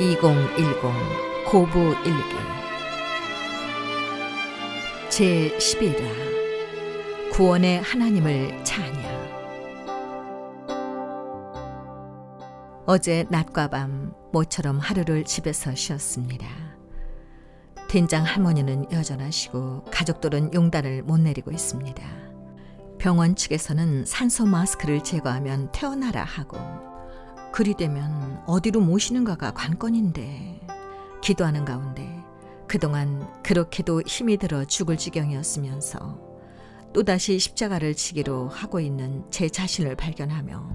2010 고부 일기 제 11화 구원의 하나님을 찬양 어제 낮과 밤 모처럼 하루를 집에서 쉬었습니다. 된장 할머니는 여전하시고 가족들은 용단을 못 내리고 있습니다. 병원 측에서는 산소 마스크를 제거하면 퇴원하라 하고 그리 되면 어디로 모시는가가 관건인데 기도하는 가운데 그동안 그렇게도 힘이 들어 죽을 지경이었으면서 또다시 십자가를 지기로 하고 있는 제 자신을 발견하며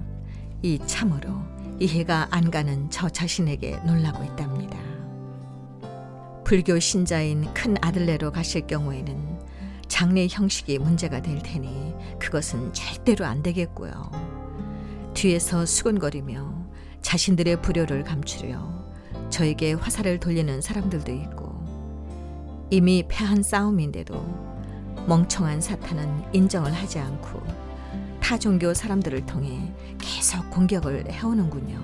이 참으로 이해가 안 가는 저 자신에게 놀라고 있답니다. 불교 신자인 큰 아들네로 가실 경우에는 장례 형식이 문제가 될 테니 그것은 절대로 안 되겠고요. 뒤에서 수근거리며 자신들의 불효를 감추려 저에게 화살을 돌리는 사람들도 있고 이미 패한 싸움인데도 멍청한 사탄은 인정을 하지 않고 타 종교 사람들을 통해 계속 공격을 해오는군요.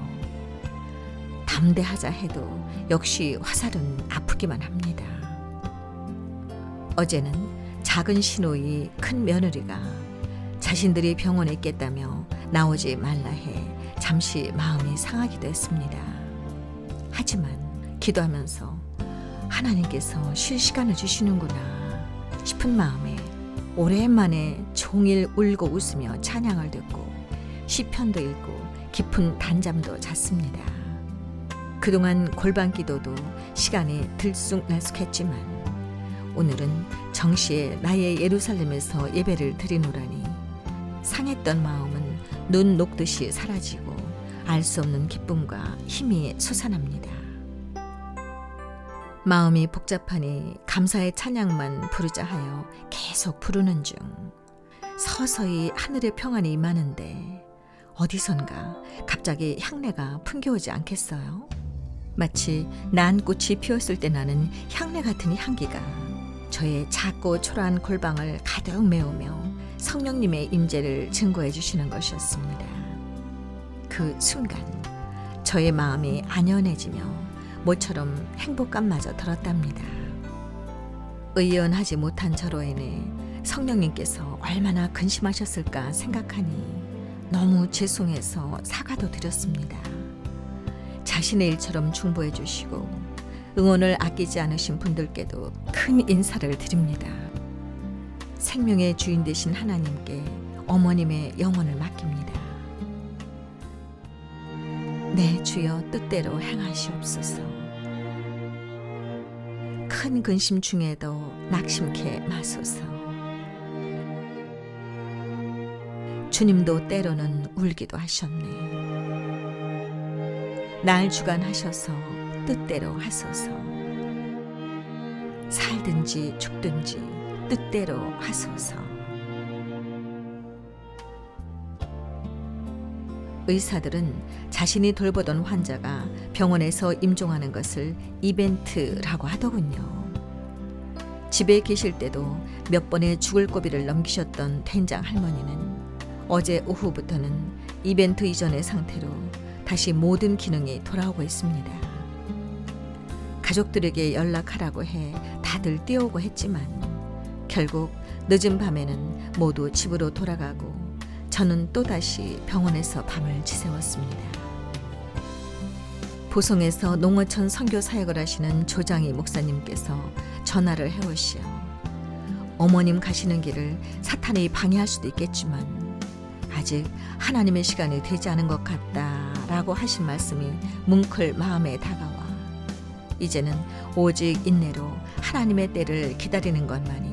담대하자 해도 역시 화살은 아프기만 합니다. 어제는 작은 신호이 큰 며느리가 자신들이 병원에 있겠다며 나오지 말라 해 잠시 마음이 상하기도 했습니다. 하지만 기도하면서 하나님께서 쉴 시간을 주시는구나 싶은 마음에 오랜만에 종일 울고 웃으며 찬양을 듣고 시편도 읽고 깊은 단잠도 잤습니다. 그동안 골반 기도도 시간이 들쑥날쑥했지만 오늘은 정시에 나의 예루살렘에서 예배를 드리노라니 상했던 마음은 눈 녹듯이 사라지고 알 수 없는 기쁨과 힘이 솟아납니다. 마음이 복잡하니 감사의 찬양만 부르자 하여 계속 부르는 중 서서히 하늘의 평안이 임하는데 어디선가 갑자기 향내가 풍겨오지 않겠어요? 마치 난 꽃이 피었을 때 나는 향내 같은 향기가 저의 작고 초라한 골방을 가득 메우며 성령님의 임재를 증거해 주시는 것이었습니다. 그 순간 저의 마음이 안연해지며 모처럼 행복감마저 들었답니다. 의연하지 못한 저로 인해 성령님께서 얼마나 근심하셨을까 생각하니 너무 죄송해서 사과도 드렸습니다. 자신의 일처럼 중보해 주시고 응원을 아끼지 않으신 분들께도 큰 인사를 드립니다. 생명의 주인 되신 하나님께 어머님의 영혼을 맡깁니다. 내 주여 뜻대로 행하시옵소서. 큰 근심 중에도 낙심케 마소서. 주님도 때로는 울기도 하셨네. 날 주관하셔서 뜻대로 하소서. 살든지 죽든지 뜻대로 하소서. 의사들은 자신이 돌보던 환자가 병원에서 임종하는 것을 이벤트라고 하더군요. 집에 계실 때도 몇 번의 죽을 고비를 넘기셨던 된장 할머니는 어제 오후부터는 이벤트 이전의 상태로 다시 모든 기능이 돌아오고 있습니다. 가족들에게 연락하라고 해 다들 뛰어오고 했지만 결국 늦은 밤에는 모두 집으로 돌아가고 저는 또다시 병원에서 밤을 지새웠습니다. 보성에서 농어촌 선교 사역을 하시는 조장희 목사님께서 전화를 해오시어 어머님 가시는 길을 사탄이 방해할 수도 있겠지만 아직 하나님의 시간이 되지 않은 것 같다라고 하신 말씀이 뭉클 마음에 다가와 이제는 오직 인내로 하나님의 때를 기다리는 것만이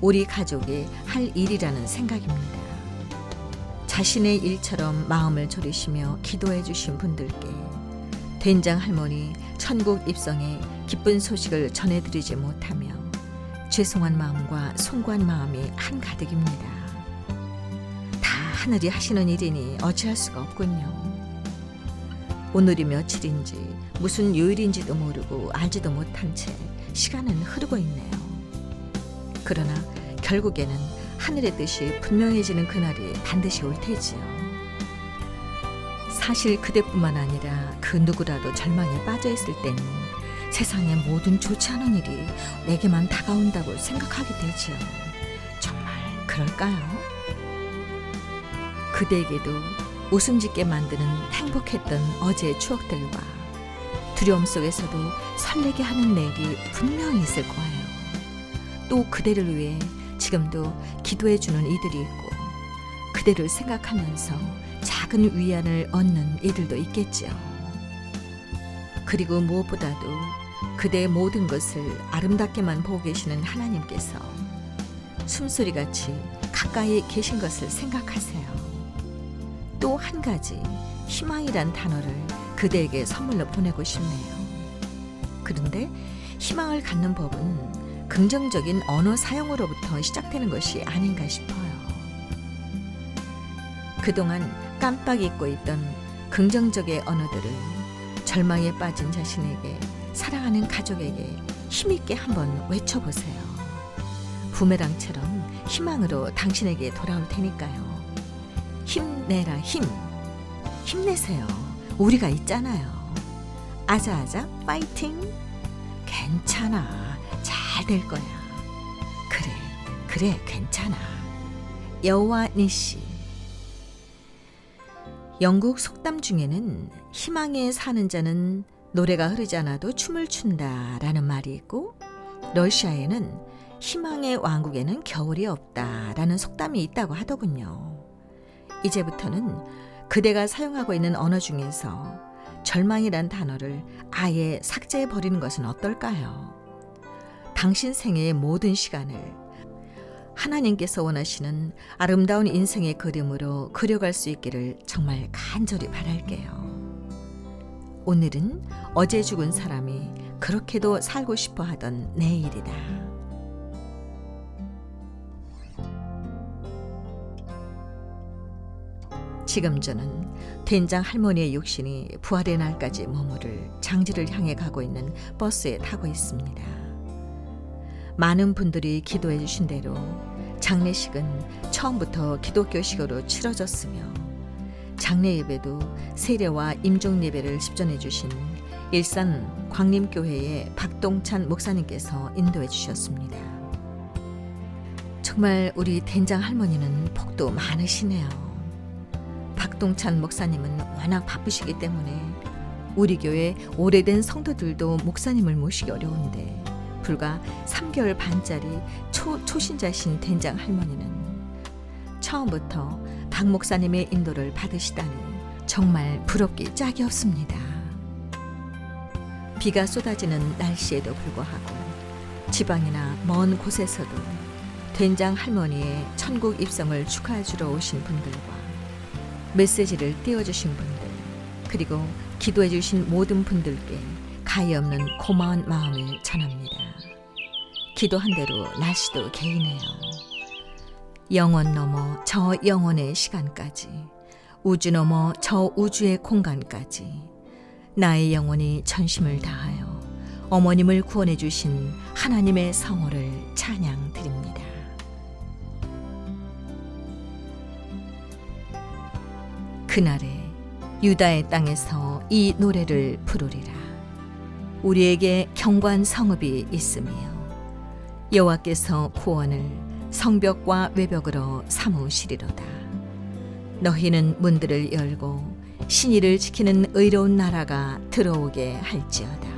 우리 가족이 할 일이라는 생각입니다. 자신의 일처럼 마음을 졸이시며 기도해 주신 분들께 된장 할머니 천국 입성의 기쁜 소식을 전해드리지 못하며 죄송한 마음과 송구한 마음이 한가득입니다. 다 하늘이 하시는 일이니 어찌할 수가 없군요. 오늘이 며칠인지 무슨 요일인지도 모르고 알지도 못한 채 시간은 흐르고 있네요. 그러나 결국에는 하늘의 뜻이 분명해지는 그날이 반드시 올 테지요. 사실 그대뿐만 아니라 그 누구라도 절망에 빠져 있을 때는 세상의 모든 좋지 않은 일이 내게만 다가온다고 생각하게 되지요. 정말 그럴까요? 그대에게도 웃음 짓게 만드는 행복했던 어제의 추억들과 두려움 속에서도 설레게 하는 내일이 분명히 있을 거예요. 또 그대를 위해 지금도 기도해 주는 이들이 있고 그대를 생각하면서 작은 위안을 얻는 이들도 있겠지요. 그리고 무엇보다도 그대의 모든 것을 아름답게만 보고 계시는 하나님께서 숨소리 같이 가까이 계신 것을 생각하세요. 또 한 가지 희망이란 단어를 그대에게 선물로 보내고 싶네요. 그런데 희망을 갖는 법은 긍정적인 언어 사용으로부터 시작되는 것이 아닌가 싶어요. 그동안 깜빡 잊고 있던 긍정적의 언어들을 절망에 빠진 자신에게 사랑하는 가족에게 힘있게 한번 외쳐보세요. 부메랑처럼 희망으로 당신에게 돌아올 테니까요. 힘내라 힘. 힘내세요. 우리가 있잖아요. 아자아자 파이팅. 괜찮아. 잘 될 거야. 그래. 그래. 괜찮아. 여호와 니시. 영국 속담 중에는 희망에 사는 자는 노래가 흐르지 않아도 춤을 춘다라는 말이 있고 러시아에는 희망의 왕국에는 겨울이 없다라는 속담이 있다고 하더군요. 이제부터는 그대가 사용하고 있는 언어 중에서 절망이란 단어를 아예 삭제해 버리는 것은 어떨까요? 당신 생애의 모든 시간을 하나님께서 원하시는 아름다운 인생의 그림으로 그려갈 수 있기를 정말 간절히 바랄게요. 오늘은 어제 죽은 사람이 그렇게도 살고 싶어 하던 내일이다. 지금 저는 된장 할머니의 육신이 부활의 날까지 머무를 장지를 향해 가고 있는 버스에 타고 있습니다. 많은 분들이 기도해 주신 대로 장례식은 처음부터 기독교식으로 치러졌으며 장례 예배도 세례와 임종 예배를 집전해 주신 일산 광림교회의 박동찬 목사님께서 인도해 주셨습니다. 정말 우리 된장 할머니는 복도 많으시네요. 박동찬 목사님은 워낙 바쁘시기 때문에 우리 교회 오래된 성도들도 목사님을 모시기 어려운데 불과 3개월 반짜리 초, 초신자신 된장 할머니는 처음부터 박 목사님의 인도를 받으시다니 정말 부럽기 짝이 없습니다. 비가 쏟아지는 날씨에도 불구하고 지방이나 먼 곳에서도 된장 할머니의 천국 입성을 축하해 주러 오신 분들과 메시지를 띄워주신 분들 그리고 기도해 주신 모든 분들께 가히 없는 고마운 마음을 전합니다. 기도한 대로 날씨도 개이네요. 영원 넘어 저 영원의 시간까지 우주 넘어 저 우주의 공간까지 나의 영혼이 전심을 다하여 어머님을 구원해 주신 하나님의 성호를 찬양 드립니다. 그날에 유다의 땅에서 이 노래를 부르리라. 우리에게 경관 성읍이 있으며 여호와께서 구원을 성벽과 외벽으로 삼으시리로다. 너희는 문들을 열고 신의를 지키는 의로운 나라가 들어오게 할지어다.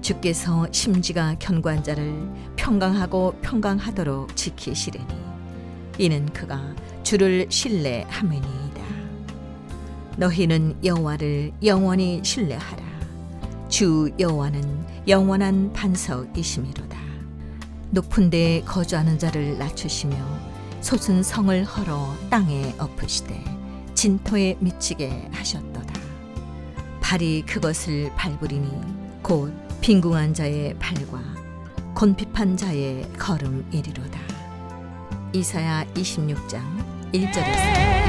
주께서 심지가 견관자를 평강하고 평강하도록 지키시리니 이는 그가 주를 신뢰함이니이다. 너희는 여호와를 영원히 신뢰하라. 주 여호와는 영원한 반석이심이로다. 높은 데에 거주하는 자를 낮추시며 솟은 성을 헐어 땅에 엎으시되 진토에 미치게 하셨도다. 발이 그것을 밟으리니 곧 빈궁한 자의 발과 곤핍한 자의 걸음이리로다. 이사야 26장 1절에서